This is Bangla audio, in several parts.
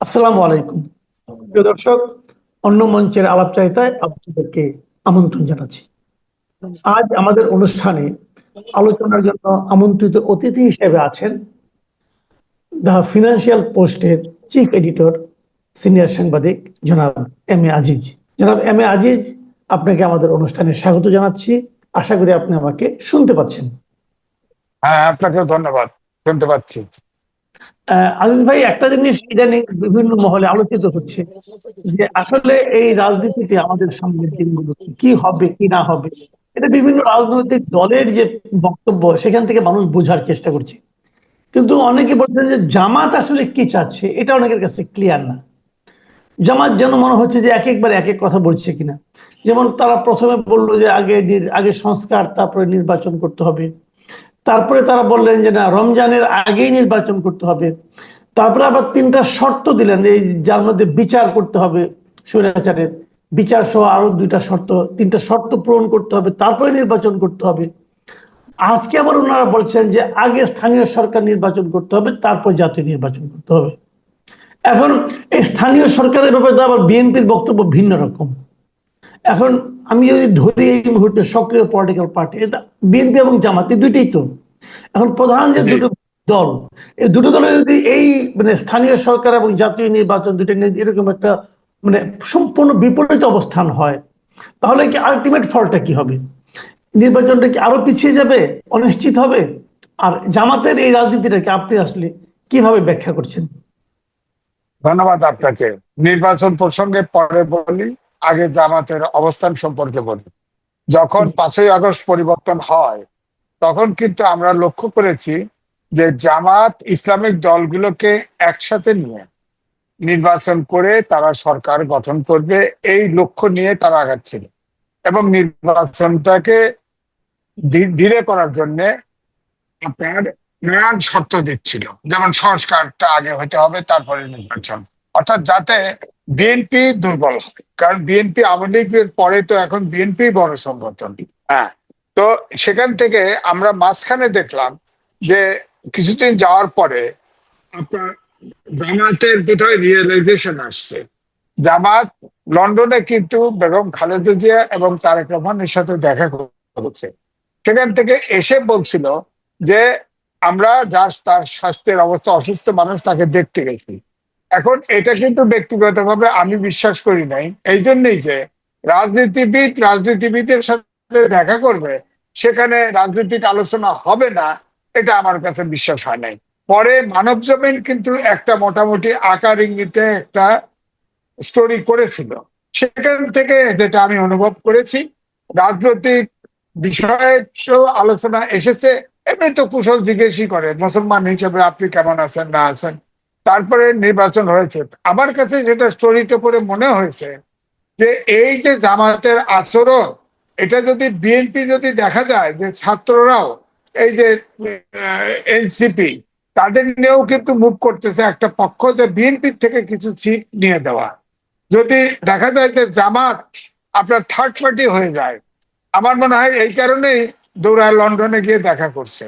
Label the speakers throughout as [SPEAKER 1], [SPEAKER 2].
[SPEAKER 1] আসসালামু আলাইকুম। প্রিয় দর্শক, অন্য মঞ্চের আলাপচারিতায় আপনাদেরকে আমন্ত্রণ জানাচ্ছি। আজ আমাদের অনুষ্ঠানে আলোচনার জন্য আমন্ত্রিত অতিথি হিসেবে আছেন দ্য ফিনান্সিয়াল পোস্টের চিফ এডিটর, সিনিয়র সাংবাদিক জনাব এম এ আজিজ। জনাব এম এ আজিজ, আপনাকে আমাদের অনুষ্ঠানে স্বাগত জানাচ্ছি। আশা করি আপনি আমাকে শুনতে পাচ্ছেন।
[SPEAKER 2] হ্যাঁ আপনাকেও ধন্যবাদ। শুনতে পাচ্ছি।
[SPEAKER 1] আজিজ ভাই, একটা জিনিস ইদানিং বিভিন্ন মহলে আলোচিত হচ্ছে যে আসলে এই রাজনীতিতে আমাদের সামনের দিনগুলো কি হবে, কি না হবে, এটা বিভিন্ন রাজনৈতিক দলের যে বক্তব্য, সেখান থেকে মানুষ বোঝার চেষ্টা করছে। কিন্তু অনেকে বলছেন যে জামাত আসলে কি চাচ্ছে, এটা অনেকের কাছে ক্লিয়ার না। জামাত যেন মনে হচ্ছে যে এক একবার এক এক কথা বলছে কিনা। যেমন তারা প্রথমে বলল যে আগে আগে সংস্কার, তারপরে নির্বাচন করতে হবে। তারপরে তারা বললেন যে, না, রমজানের আগেই নির্বাচন করতে হবে। তারপরে আবার তিনটা শর্ত দিলেন, এই যার মধ্যে বিচার করতে হবে স্বৈরাচারের। বিচার সহ আরও দুইটা শর্ত, তিনটা শর্ত পূরণ করতে হবে, তারপরে নির্বাচন করতে হবে। আজকে আবার ওনারা বলছেন যে, আগে স্থানীয় সরকার নির্বাচন করতে হবে, তারপর জাতীয় নির্বাচন করতে হবে। এখন এই স্থানীয় সরকারের ব্যাপারে তো আবার বিএনপির বক্তব্য ভিন্ন রকম। এখন আমি যদি ধরি এই মুহূর্তে সক্রিয় পলিটিক্যাল পার্টি এটা বিএনপি এবং জামাত দুইটাই তো। এখন প্রধান যে দুটো দল এই দুটো দলে যদি এই মানে স্থানীয় সরকার এবং জাতীয় নির্বাচন দুটো নিয়ে এরকম একটা মানে সম্পূর্ণ বিপরীত অবস্থান হয় তাহলে কি আলটিমেট ফলটা কি হবে? নির্বাচনটা কি আরও পিছিয়ে যাবে অনিশ্চিত হবে? আর জামাতের এই রাজনীতিটাকে আপনি আসলে কীভাবে ব্যাখ্যা করছেন?
[SPEAKER 2] ধন্যবাদ আপনাকে। নির্বাচন প্রসঙ্গে পরে বলি আগে জামাতের অবস্থান সম্পর্কে বলি। যখন পাঁচই আগস্ট পরিবর্তন হয় তখন কিন্তু আমরা লক্ষ্য করেছি যে জামাত ইসলামিক দলগুলোকে একসাথে নিয়ে নির্বাচন করে তারা সরকার গঠন করবে, এই লক্ষ্য নিয়ে তারা আগাচ্ছিল। এবং নির্বাচনটাকে ধীরে করার জন্য আপনার নানান শর্ত দিচ্ছিল। যেমন সংস্কারটা আগে হতে হবে, তারপরে নির্বাচন। অর্থাৎ যাতে বিএনপি দুর্বল হয়। কারণ বিএনপি আওয়ামী লীগের পরে তো এখন বিএনপি বড় সংগঠন। হ্যাঁ তো সেখান থেকে আমরা মাঝখানে দেখলাম যে কিছুদিন যাওয়ার পরে জামাতের কোথায় রিয়েলাইজেশন আসছে। জামাত লন্ডনে কিন্তু বেগম খালেদা জিয়া এবং তারেক রহমানের সাথে দেখা করেছে। সেখান থেকে এসে বলছিল যে আমরা যার তার স্বাস্থ্যের অবস্থা, অসুস্থ মানুষ তাকে দেখতে গেছি। এখন এটা কিন্তু ব্যক্তিগতভাবে আমি বিশ্বাস করি নাই। এই জন্যই যে রাজনীতিবিদ, রাজনীতিবিদের সাথে দেখা করবে, সেখানে রাজনৈতিক আলোচনা হবে না, এটা আমার কাছে বিশ্বাস হয় নাই। পরে মানব জমিন কিন্তু একটা মোটামুটি আকার ইঙ্গিতে একটা স্টোরি করেছিল। সেখান থেকে যেটা আমি অনুভব করেছি, রাজনৈতিক বিষয়ে আলোচনা এসেছে, এমনি তো কুশল জিজ্ঞেসই করে, মুসলমান হিসেবে আপনি কেমন আছেন, না আছেন? তারপরে নির্বাচন হয়েছে। আমার কাছে যেটা স্টোরিটা করে মনে হয়েছে, যে এই যে জামাতের আচরণ এটা যদি বিএনপি যদি দেখা যায় যে ছাত্ররাও এই যে এনসিপি তাদের নিয়েও কিন্তু মুভ করতেছে একটা পক্ষ যে বিএনপির থেকে কিছু সিট নিয়ে দেওয়া। যদি দেখা যায় যে জামাত আপনার থার্ড পার্টি হয়ে যায়, আমার মনে হয় এই কারণেই দৌড়ায় লন্ডনে গিয়ে দেখা করছে।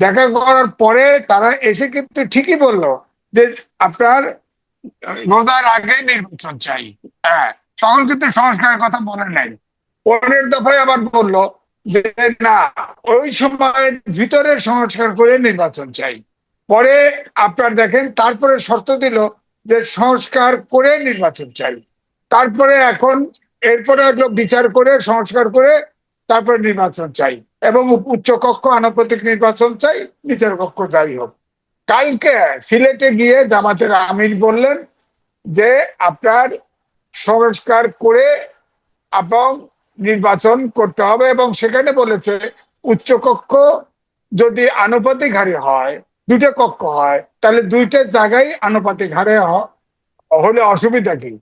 [SPEAKER 2] দেখা করার পরে তারা এসে কিন্তু ঠিকই বলল যে আপনার রোজার আগে নির্বাচন চাই। হ্যাঁ তখন কিন্তু সংস্কারের কথা বলে নাই। পরের দফায় আবার বলল যে, না, ওই সময় ভিতরে সংস্কার করে নির্বাচন চাই। পরে আপনার দেখেন, তারপরে শর্ত দিল যে, সংস্কার করে নির্বাচন চাই। তারপরে এখন এরপরে এগুলো বিচার করে, সংস্কার করে তারপরে নির্বাচন চাই এবং উচ্চকক্ষ আনুপাতিক নির্বাচন চাই নিচের কক্ষ যাই হোক। কালকে সিলেটে গিয়ে জামাতের আমির বললেন যে, আপনার সংস্কার করে এবং নির্বাচন করতে হবে এবং সেখানে বলেছে উচ্চকক্ষ যদি আনুপাতিক হারে হয়, দুইটা কক্ষ হয়, তাহলে দুইটা জায়গায় আনুপাতিক হারে হলে অসুবিধা কি?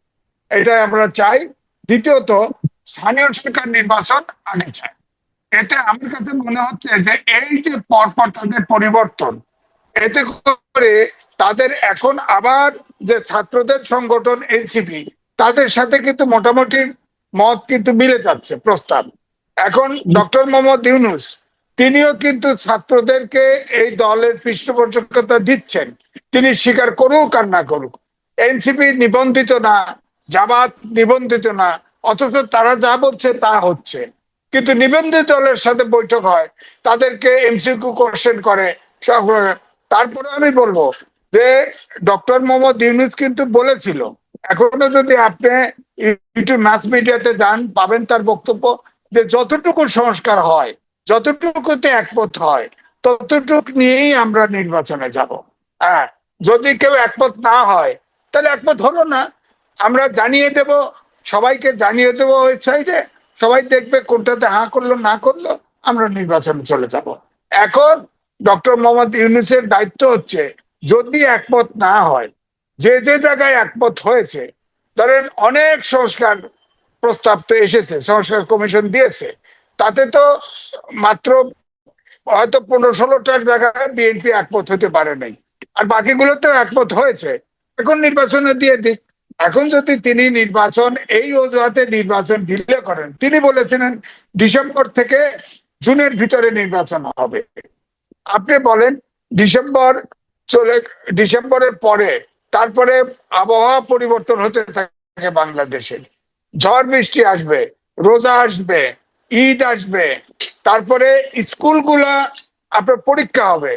[SPEAKER 2] এটাই আমরা চাই। দ্বিতীয়ত, স্থানীয় সরকার নির্বাচন আগে চাই এতে আমার কাছে মনে হচ্ছে যে এই যে পরপর তাদের পরিবর্তন, এতে করে তাদের এখন আবার যে ছাত্রদের সংগঠন, এনসিপি, তাদের সাথে কিন্তু মোটামুটি মত কিন্তু মিলে যাচ্ছে, প্রস্তাব। এখন ডক্টর মোহাম্মদ ইউনুস, তিনিও কিন্তু ছাত্রদেরকে এই দলের পৃষ্ঠপোষকতা দিচ্ছেন। তিনি স্বীকার করুক আর না করুক, এনসিপি নিবন্ধিত না, জামাত নিবন্ধিত না, অথচ তারা যা বলছে তা হচ্ছে। কিন্তু নিবন্ধিত দলের সাথে বৈঠক হয়, তাদেরকে এমসিকিউ কোশ্চেন করে তারপরে আমি বলব যে ডক্টর মোহাম্মদ ইউনুস কিন্তু বলেছিল, এখনও যদি আপনি ইউটিউব মাস মিডিয়াতে যান, পাবেন তার বক্তব্য যে যতটুকু সংস্কার হয়, যতটুকুতে একমত হয়, ততটুকু নিয়েই আমরা নির্বাচনে যাব। হ্যাঁ যদি কেউ একমত না হয়, তাহলে একমত হলো না। আমরা জানিয়ে দেব, সবাইকে জানিয়ে দেবো ওয়েবসাইটে, সবাই দেখবে কোনটাতে হ্যাঁ করল, না করল, আমরা নির্বাচনে চলে যাব। এখন ডক্টর মোহাম্মদ ইউনুসের দায়িত্ব হচ্ছে যদি একমত না হয়, যে যে জায়গায় একমত হয়েছে, ধরেন অনেক সংস্কার প্রস্তাব তো এসেছে, সংস্কার কমিশন দিয়েছে, তাতে তো মাত্র হয়তো পনেরো ষোলোটার জায়গায় বিএনপি একমত হতে পারে নাই, আর বাকিগুলোতেও একমত হয়েছে। এখন নির্বাচনে দিয়ে দিক। এখন যদি তিনি নির্বাচন, এই অজুহাতে নির্বাচন ডিলে করেন, তিনি বলেছিলেন ডিসেম্বর থেকে জুনের ভিতরে নির্বাচন হবে। আপনি বলেন, ডিসেম্বর চলে ডিসেম্বরের পরে, তারপরে আবহাওয়া পরিবর্তন হতে থাকে বাংলাদেশে। ঝড় বৃষ্টি আসবে, রোজা আসবে, ঈদ আসবে, তারপরে স্কুলগুলা আপনার পরীক্ষা হবে।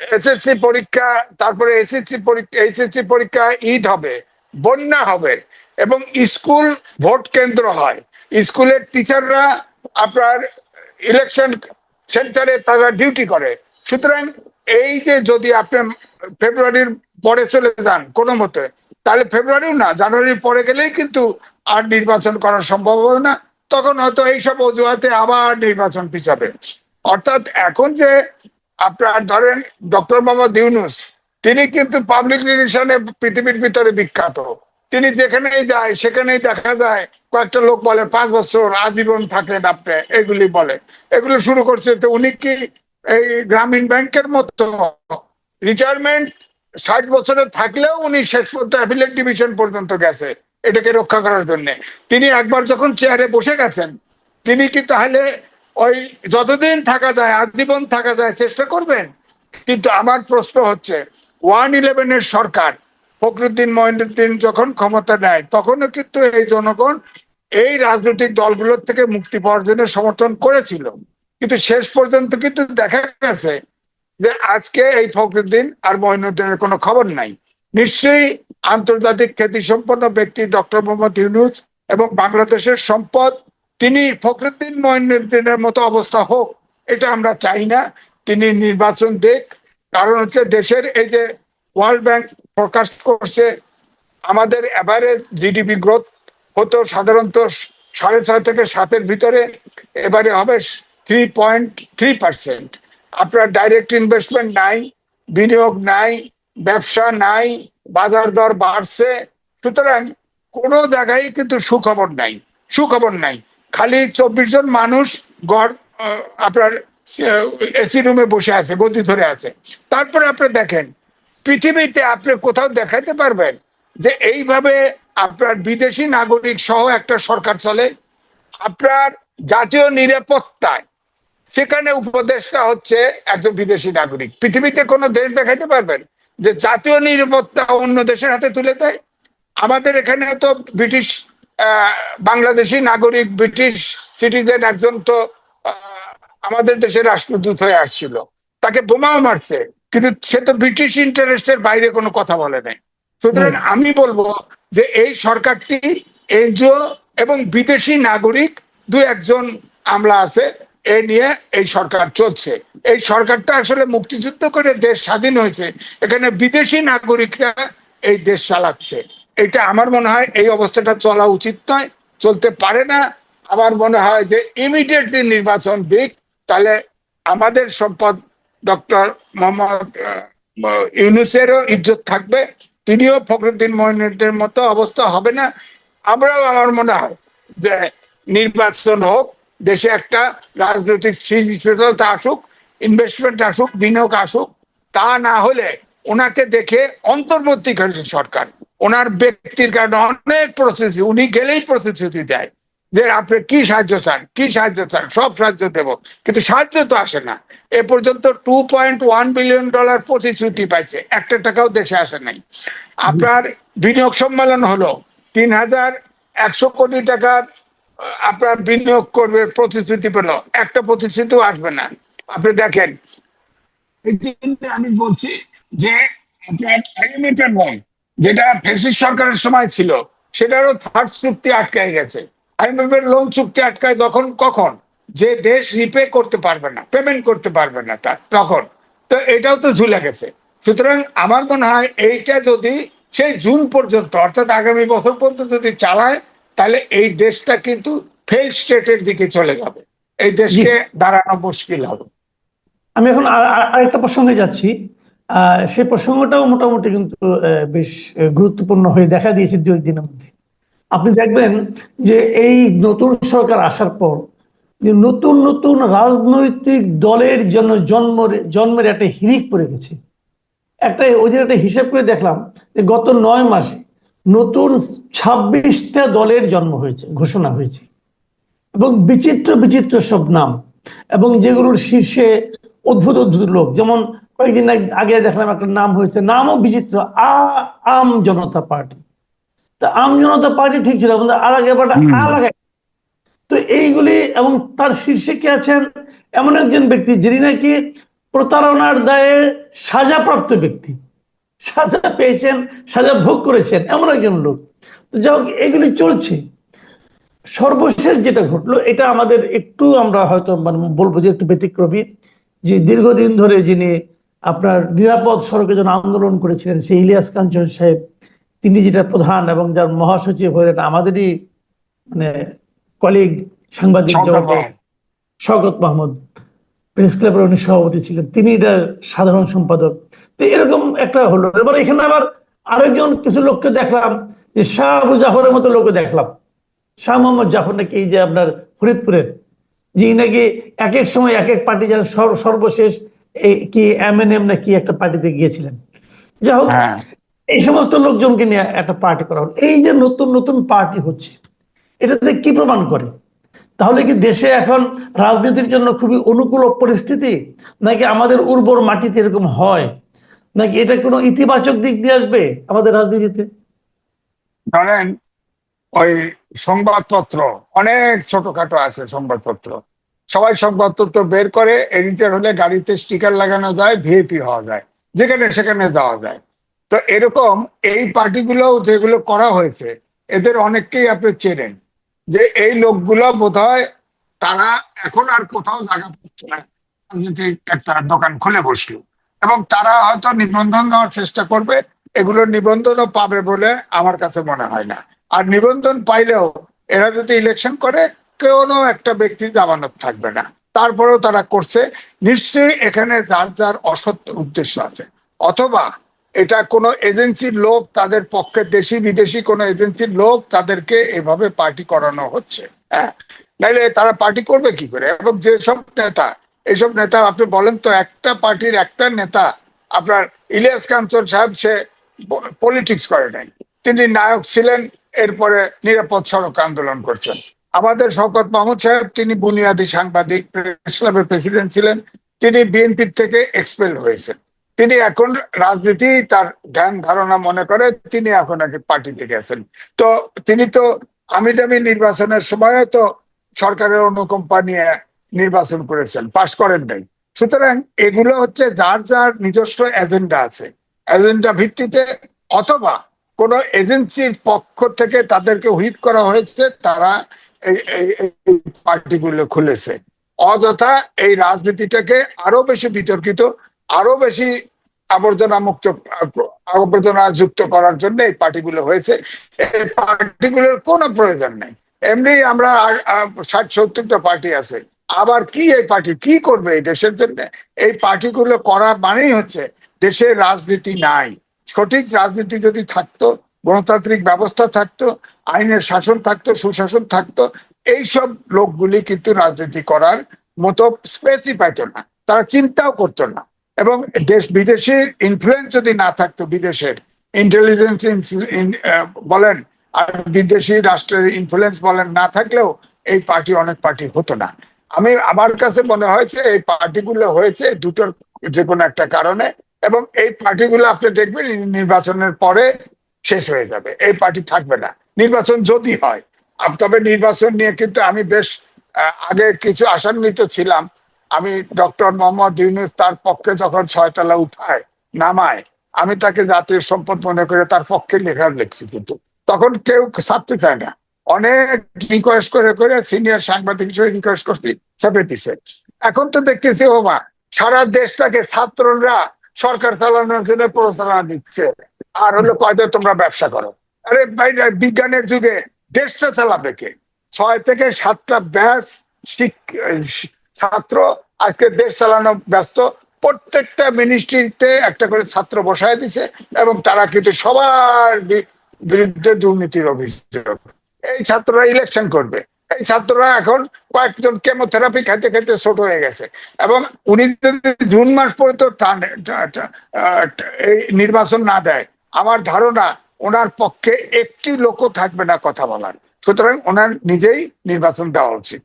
[SPEAKER 2] এসএসসি পরীক্ষা, তারপরে এসএসসি পরীক্ষা এইচএসসি পরীক্ষা ঈদ হবে, বন্যা হবে, এবং স্কুল ভোট কেন্দ্র হয়। স্কুলের টিচাররা আপনার ইলেকশন সেন্টারে তারা ডিউটি করে। সুতরাং এই যে যদি আপনি ফেব্রুয়ারির পরে চলে যান কোনো মতে, তাহলে ফেব্রুয়ারিও না, জানুয়ারির পরে গেলেই কিন্তু আর নির্বাচন করা সম্ভব হবে না। তখন হয়তো এইসব অজুহাতে আবার নির্বাচন পিছাবে। অর্থাৎ এখন যে আপনার ধরেন ডক্টর মোহাম্মদ ইউনুস, তিনি কিন্তু পাবলিক রিলেশনে পৃথিবীর ভিতরে বিখ্যাত। তিনি যেখানেই যায়, সেখানেই দেখা যায়, কয়েকটা লোক বলে, পাঁচ বছর আজীবন থাকেন আপনি। এগুলি বলে। এগুলো শুরু করছে তো উনি কি এই গ্রামীণ ব্যাংকের মতো রিটায়ারমেন্ট ষাট বছরে থাকলেও উনি শেষ পর্যন্ত অ্যাপিলেট ডিভিশন পর্যন্ত গেছে, এটাকে রক্ষা করার জন্য। তিনি একবার যখন চেয়ারে বসে গেছেন, তিনি কি তাহলে ওই যতদিন থাকা যায়, আজীবন থাকা যায় চেষ্টা করবেন? কিন্তু আমার প্রশ্ন হচ্ছে ওয়ান ইলেভেনের সরকার ফখরুদ্দিন মহিনুদ্দিন যখন ক্ষমতা নেয়, তখনও কিন্তু এই জনগণ এই রাজনৈতিক দলগুলোর থেকে মুক্তি পাওয়ার জন্য সমর্থন করেছিল। কিন্তু শেষ পর্যন্ত কিন্তু দেখা গেছে যে আজকে এই ফখরুদ্দিন আর মহিনুদ্দিনের কোনো খবর নাই। নিশ্চয়ই আন্তর্জাতিক খ্যাতিসম্পন্ন ব্যক্তি ডক্টর মোহাম্মদ ইউনুস এবং বাংলাদেশের সম্পদ, তিনি ফখরুদ্দিন মহিনুদ্দিনের মতো অবস্থা হোক, এটা আমরা চাই না। তিনি নির্বাচন দেখ, কারণ হচ্ছে দেশের এই যে ওয়ার্ল্ড ব্যাংক প্রকাশ করছে, আমাদের এভারেজ জিডিপি গ্রোথ হতো সাধারণত সাড়ে ছয় থেকে সাতের ভিতরে, এবারে হবে থ্রি পয়েন্ট থ্রি পার্সেন্ট আপনার ডাইরেক্ট ইনভেস্টমেন্ট নাই বিনিয়োগ নাই ব্যবসা নাই বাজার দর বাড়ছে সুতরাং কোনো জায়গায় কিন্তু সুখবর নাই সুখবর নাই খালি চব্বিশ জন মানুষ আহ, আপনার এসি রুমে বসে আছে গতি ধরে আছে তারপরে আপনি দেখেন পৃথিবীতে আপনি কোথাও দেখাতে পারবেন যে এইভাবে আপনার বিদেশি নাগরিক সহ একটা সরকার চলে আপনার জাতীয় নিরাপত্তায় সেখানে উপদেশটা হচ্ছে একজন বিদেশি নাগরিক। পৃথিবীতে কোনো দেশ দেখাইতে পারবেন যে জাতীয় নিরাপত্তা অন্য দেশের হাতে তুলে দেয়? আমাদের এখানে তো ব্রিটিশ বাংলাদেশি নাগরিক ব্রিটিশ সিটিজেন একজন তো আমাদের দেশের রাষ্ট্রদূত হয়ে আসছিল। তাকে বোমাও মারছে কিন্তু সে তো ব্রিটিশ ইন্টারেস্টের বাইরে কোনো কথা বলে নাই। সুতরাং আমি বলব যে এই সরকারটি এনজিও এবং বিদেশি নাগরিক দু একজন আমলা আছে। এ নিয়ে এই সরকার চলছে। এই সরকারটা আসলে মুক্তিযুদ্ধ করে দেশ স্বাধীন হয়েছে। এখানে বিদেশি নাগরিকরা এই দেশ চালাচ্ছে। এটা আমার মনে হয় এই অবস্থাটা চলা উচিত নয়, চলতে পারে না। আমার মনে হয় যে ইমিডিয়েটলি নির্বাচন দিক, তাহলে আমাদের সম্পদ ডক্টর মোহাম্মদ ইউনুসেরও ইজ্জত থাকবে। তিনিও ফখরুদ্দিন মহিনুদ্দিনের মতো অবস্থা হবে না। আমরাও আমার মনে হয় যে নির্বাচন হোক দেশে একটা রাজনৈতিক স্থিতিশীলতা আসুক ইনভেস্টমেন্ট আসুক বিনিয়োগ আসুক তা না হলে ওনাকে দেখে অন্তর্বর্তী অন্তর্বর্তীকালীন সরকার ওনার ব্যক্তির কারণে অনেক প্রতিশ্রুতি উনি গেলেই প্রতিশ্রুতি দেয় যে আপনি কি সাহায্য চান কি সাহায্য চান সব সাহায্য দেব। কিন্তু সাহায্য তো আসে না। এ পর্যন্ত two point one billion dollar প্রতিশ্রুতি পাইছে। একটা টাকাও দেশে আসে নাই। আপনার বিনিয়োগ সম্মেলন হলো তিন হাজার একশো কোটি টাকার আপনার বিনিয়োগ করবে প্রতিশ্রুতি পেল। একটা প্রতিশ্রুতিও আসবে না। আপনি দেখেন আমি বলছি যে আপনার loan, যেটা ফেসিস সরকারের সময় ছিল সেটারও থার্ড চুক্তি আটকায় গেছে। আইএমএফ এর লোন চুক্তি আটকায় তখন কখন? যে দেশ রিপে করতে পারবে না পেমেন্ট করতে পারবে না তার তখন। তো এটাও তো ঝুলে গেছে। সুতরাং আমার মনে হয় এইটা যদি সেই জুন পর্যন্ত অর্থাৎ আগামী বছর পর্যন্ত যদি চালায় তাহলে এই দেশটা কিন্তু ফেল স্টেটের দিকে চলে যাবে। এই দেশকে দাঁড়ানো মুশকিল হবে।
[SPEAKER 1] আমি এখন আর- আর- আরেকটা প্রসঙ্গে যাচ্ছি। সেই প্রসঙ্গটাও মোটামুটি কিন্তু বেশ গুরুত্বপূর্ণ হয়ে দেখা দিয়েছে দু একদিনের মধ্যে। আপনি দেখবেন যে এই নতুন সরকার আসার পর যে নতুন নতুন রাজনৈতিক দলের জন্য জন্ম জন্মের একটা হিরিক পড়ে গেছে। একটা ওই দিন একটা হিসাব করে দেখলাম যে গত নয় মাসে নতুন ছাব্বিশটা দলের জন্ম হয়েছে ঘোষণা হয়েছে। এবং বিচিত্র বিচিত্র সব নাম। এবং যেগুলোর শীর্ষে অদ্ভুত অদ্ভুত লোক। যেমন কয়েকদিন আগে দেখলাম একটা নাম হয়েছে নামও বিচিত্র আ আম জনতা পার্টি। তা আম জনতা পার্টি ঠিক ছিল কিন্তু আর আগে আ লাগাই তো এইগুলি এবং তার শীর্ষে কে আছেন? এমন একজন ব্যক্তি যিনি নাকি প্রতারণার দায়ে সাজাপ্রাপ্ত ব্যক্তি। সাজা পেয়েছেন সাজা ভোগ করেছেন এমন একজন লোক। তো যাই হোক এগুলি চলছে। সর্বশেষ যেটা ঘটলো এটা আমাদের একটু আমরা হয়তো মানে বলব যে একটু ব্যতিক্রমী যে দীর্ঘদিন ধরে যিনি আপনার নিরাপদ সড়কের জন্য আন্দোলন করেছিলেন সেই ইলিয়াস কাঞ্চন সাহেব তিনি যেটা প্রধান এবং যার মহাসচিব হলেন আমাদেরই মানে কলিগ সাংবাদিক
[SPEAKER 2] মাহমুদ।
[SPEAKER 1] শওকত মাহমুদ। প্রেস ক্লাবের উনি সভাপতি ছিলেন। তিনি এটা সাধারণ সম্পাদক। তো এরকম একটা হলো। এবার এখানে আবার আরেকজন কিছু লোককে দেখলাম যে শাহ জাফরের মতো লোককে দেখলাম। শাহ মোহাম্মদ জাফর নাকি এই যে আপনার ফরিদপুরের যে নাকি এক এক সময় এক এক পার্টি যেন সর্বশেষ কি এম এন এম না কি একটা পার্টিতে গিয়েছিলেন। যাই হোক
[SPEAKER 2] হ্যাঁ।
[SPEAKER 1] এই সমস্ত লোকজনকে নিয়ে একটা পার্টি করা হলো। এই যে নতুন নতুন পার্টি হচ্ছে এটাতে কি প্রমাণ করে? তাহলে কি দেশে এখন রাজনীতির জন্য খুবই অনুকূল পরিস্থিতি? নাকি আমাদের উর্বর মাটিতে এরকম হয়? নাকি এটা কোনো ইতিবাচক দিক দিয়ে আসবে আমাদের রাজনীতিতে?
[SPEAKER 2] ধরেন, ওই সংবাদপত্র, অনেক ছোটখাটো আছে সংবাদপত্র। সবাই সংবাদপত্র বের করে, এডিটর হলে গাড়িতে স্টিকার লাগানো যায় ভিএপি হওয়া যায়, যেখানে সেখানে যাওয়া যায়। তো এরকম এই পার্টিগুলো যেগুলো করা হয়েছে, এদের অনেককেই আপনি চেনেন। যে এই লোকগুলো বোধ তারা এখন আর কোথাও জায়গা পাচ্ছে না। রাজনৈতিক একটা দোকান খুলে বসল এবং তারা হয়তো নিবন্ধন দেওয়ার চেষ্টা করবে, এগুলো নিবন্ধনও পাবে বলে আমার কাছে মনে হয় না। আর নিবন্ধন পাইলেও এরা যদি ইলেকশন করে, কোনো একটা ব্যক্তির জামানত থাকবে না। তারপরেও তারা করছে। নিশ্চয়ই এখানে যার যার অসত্য উদ্দেশ্য আছে। অথবা এটা কোনো এজেন্সির লোক, তাদের পক্ষে দেশি বিদেশি কোনো এজেন্সির লোক তাদেরকে এভাবে পার্টি করানো হচ্ছে হ্যাঁ? নাইলে তারা পার্টি করবে কি করে? এবং যেসব নেতা এইসব নেতা আপনি বলেন তো, একটা পার্টির একটা নেতা, আপনার ইলিয়াস কাঞ্চন সাহেব, সে পলিটিক্স করে নাই। তিনি নায়ক ছিলেন, এরপরে নিরাপদ সড়ক আন্দোলন করছেন। আমাদের শওকত মাহমুদ সাহেব, তিনি বুনিয়াদী সাংবাদিক প্রেসিডেন্ট ছিলেন। তিনি বিএনপির থেকে এক্সপেল হয়েছেন। তিনি এখন রাজনীতি তার ধ্যান ধারণা মনে করে, তিনি এখন আগে পার্টিতে গেছেন তো তিনি তো আমি দামি নির্বাচনের সময় তো সরকারের অনুকম্পা নিয়ে নির্বাচন করেছেন, পাশ করেন নাই। সুতরাং এগুলো হচ্ছে যার যার নিজস্ব এজেন্ডা আছে। এজেন্ডা ভিত্তিতে অথবা কোন এজেন্সির পক্ষ থেকে তাদেরকে হুইপ করা হয়েছে, তারা এই পার্টিগুলো খুলেছে। অযথা এই রাজনীতিটাকে আরও বেশি বিতর্কিত আরও বেশি আবর্জনা মুক্ত, আবর্জনা যুক্ত করার জন্য এই পার্টিগুলো হয়েছে। এই পার্টিগুলোর কোনো প্রয়োজন নেই। এমনি আমরা ষাট সত্তরটা পার্টি আছে। আবার কি এই পার্টি কি করবে এই দেশের জন্য? এই পার্টিগুলো করা মানেই হচ্ছে দেশের রাজনীতি নাই। সঠিক রাজনীতি যদি থাকতো, গণতান্ত্রিক ব্যবস্থা থাকতো, আইনের শাসন থাকতো, সুশাসন থাকতো, এইসব লোকগুলি কিন্তু রাজনীতি করার মতো স্পেসই পাইতো না। তারা চিন্তাও করতো না। এবং দেশ বিদেশের ইনফ্লুয়েন্স যদি না থাকতো বিদেশের ইন্টেলিজেন্স বলেন, আর বিদেশি রাষ্ট্রের ইনফ্লুয়েন্স বলেন, না থাকলেও এই পার্টি অনেক পার্টি হতো না। আমি, আমার কাছে মনে হয়েছে এই পার্টিগুলো হয়েছে দুটোর যে কোনো একটা কারণে এবং এই পার্টিগুলো আপনি দেখবেন নির্বাচনের পরে শেষ হয়ে যাবে, এই পার্টি থাকবে না। নির্বাচন যদি হয় তবে নির্বাচন নিয়ে কিন্তু আমি বেশ আগে কিছু আশান্বিত ছিলাম। আমি ডক্টর মোহাম্মদ ইউনুস তার পক্ষে যখন ছয়তলা উঠায়, নামায়, আমি তাকে জাতীয় সম্পদ মনে করে তার পক্ষে লেখা লিখছি কিন্তু। তখন কেউ ছাড়তে চায় না। অনেক রিকোয়েস্ট করে করে সিনিয়র সাংবাদিক হিসেবে রিকোয়েস্ট করছি চেপে দিছে। এখন তো দেখতেছি, ও মা, সারা দেশটাকে ছাত্ররা সরকার চালানোর জন্য প্রচারণা দিচ্ছে। আর হলো কয়তো তোমরা ব্যবসা করো। আরে ভাই বিজ্ঞানের যুগে দেশটা চালাবে কে? ছয় থেকে সাতটা শিক- ছাত্র, আজকে দেশ চালানো ব্যস্ত, প্রত্যেকটা মিনিস্ট্রিতে একটা করে ছাত্র বসায় দিছে এবং তারা কিন্তু সবার বিরুদ্ধে দুর্নীতির অভিযোগ। এই ছাত্ররা ইলেকশন করবে। এই ছাত্ররা এখন কয়েকজন কেমোথেরাপি খাইতে খাইতে ছোট হয়ে গেছে এবং উনি যদি জুন মাস পর্যন্ত এই নির্বাচন না দেয়, আমার ধারণা ওনার পক্ষে একটি লোকও থাকবে না কথা বলার। সুতরাং ওনার নিজেই নির্বাচন দেওয়া উচিত।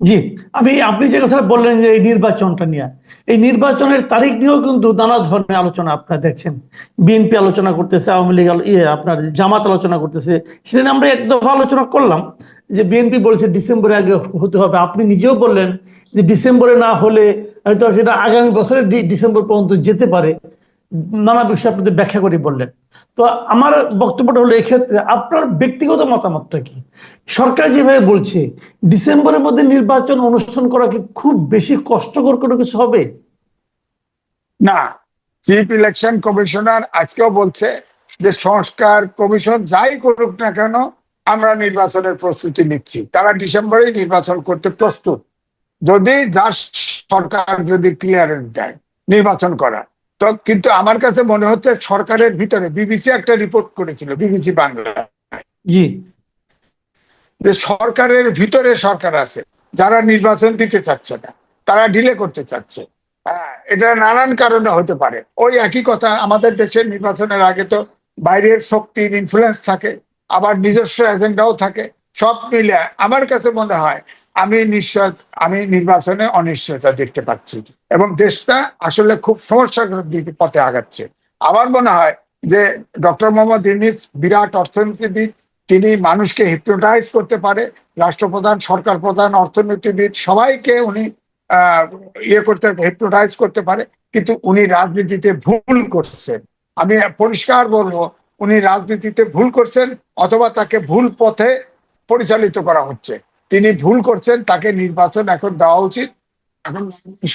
[SPEAKER 1] জি, আমি, আপনি যে কথা বললেন যে এই নির্বাচনটা নিয়ে, এই নির্বাচনের তারিখ নিয়েও কিন্তু নানা ধরনের আলোচনা আপনারা দেখছেন। বিএনপি আলোচনা করতেছে, আওয়ামী লীগ ইয়ে আপনার জামাত আলোচনা করতেছে, সেটা নিয়ে আমরা এক দফা আলোচনা করলাম যে বিএনপি বলেছে ডিসেম্বরে আগে হতে হবে। আপনি নিজেও বললেন যে ডিসেম্বরে না হলে হয়তো সেটা আগামী বছরের ডিসেম্বর পর্যন্ত যেতে পারে। নানা বিষয় আপনাদের ব্যাখ্যা করে বললেন। তো আমার বক্তব্যটা হলো এক্ষেত্রে আপনার ব্যক্তিগত মতামতটা কি? সরকার যেভাবে বলছে, ডিসেম্বরের মধ্যে নির্বাচন অনুষ্ঠান করা কি খুব বেশি কষ্টকর কোনো কিছু হবে?
[SPEAKER 2] না। চিফ ইলেকশন কমিশনার আজকেও বলছে যে সংস্কার কমিশন যাই করুক না কেন, আমরা নির্বাচনের প্রস্তুতি নিচ্ছি। তারা ডিসেম্বরে নির্বাচন করতে প্রস্তুত। যদি সরকার যদি ক্লিয়ারেন্স দেয়, নির্বাচন করা তো কিন্তু আমার কাছে মনে হচ্ছে সরকারের ভিতরে বিবিসি একটা রিপোর্ট করেছিল বিবিসি বাংলা।
[SPEAKER 1] জি।
[SPEAKER 2] যে সরকারের ভিতরে সরকার আছে যারা নির্বাচন দিতে চাচ্ছে না তারা ডিলে করতে চাচ্ছে। হ্যাঁ এটা নানান কারণে হতে পারে। ওই একই কথা আমাদের দেশের নির্বাচনের আগে তো বাইরের শক্তির ইনফ্লুয়েন্স থাকে আবার নিজস্ব এজেন্ডাও থাকে সব মিলে আমার কাছে মনে হয় আমি নিশ্চয়, আমি নির্বাচনে অনিশ্চয়তা দেখতে পাচ্ছি। এবং দেশটা আসলে খুব সমস্যার দিকে পথে আগাচ্ছে। আমার মনে হয় যে ডক্টর মোহাম্মদ ইউনিস বিরাট অর্থনীতিবিদ, তিনি মানুষকে হিপনোটাইজ করতে পারে। রাষ্ট্রপ্রধান, সরকার প্রধান, অর্থনীতিবিদ, সবাইকে উনি ইয়ে করতে হিপনোটাইজ করতে পারে। কিন্তু উনি রাজনীতিতে ভুল করছেন। আমি পরিষ্কার বলব, উনি রাজনীতিতে ভুল করছেন অথবা তাকে ভুল পথে পরিচালিত করা হচ্ছে। তিনি ভুল করছেন, তাকে নির্বাচন এখন দেওয়া উচিত। এখন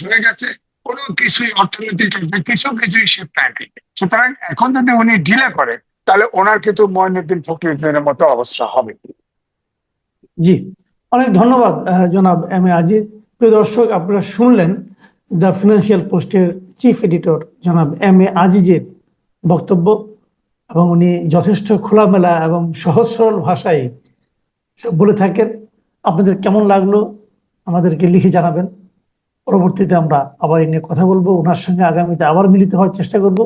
[SPEAKER 2] হয়ে গেছে, কোনো কিছুই অর্থনীতি চলছে কিছু কিছুই সে প্যাকে সুতরাং এখন যদি উনি ডিলে করে তাহলে ওনার কিন্তু মহিনুদ্দিন ফখরুদ্দিনের মতো অবস্থা হবে।
[SPEAKER 1] জি, অনেক ধন্যবাদ জনাব এম এ আজিজ। প্রিয় দর্শক, আপনারা শুনলেন দ্য ফিনান্সিয়াল পোস্টের চিফ এডিটর জনাব এম এ আজিজের বক্তব্য, এবং উনি যথেষ্ট খোলামেলা এবং সহজ সরল ভাষায় বলে থাকেন। আপনাদের কেমন লাগল আমাদেরকে লিখে জানাবেন। পরবর্তীতে আমরা আবার এ নিয়ে কথা বলব। ওনার সঙ্গে আগামীতে আবার মিলিত হওয়ার চেষ্টা করব।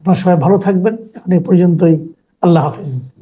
[SPEAKER 1] আপনার সবাই ভালো থাকবেন। এখন এই পর্যন্তই আল্লাহ হাফিজ।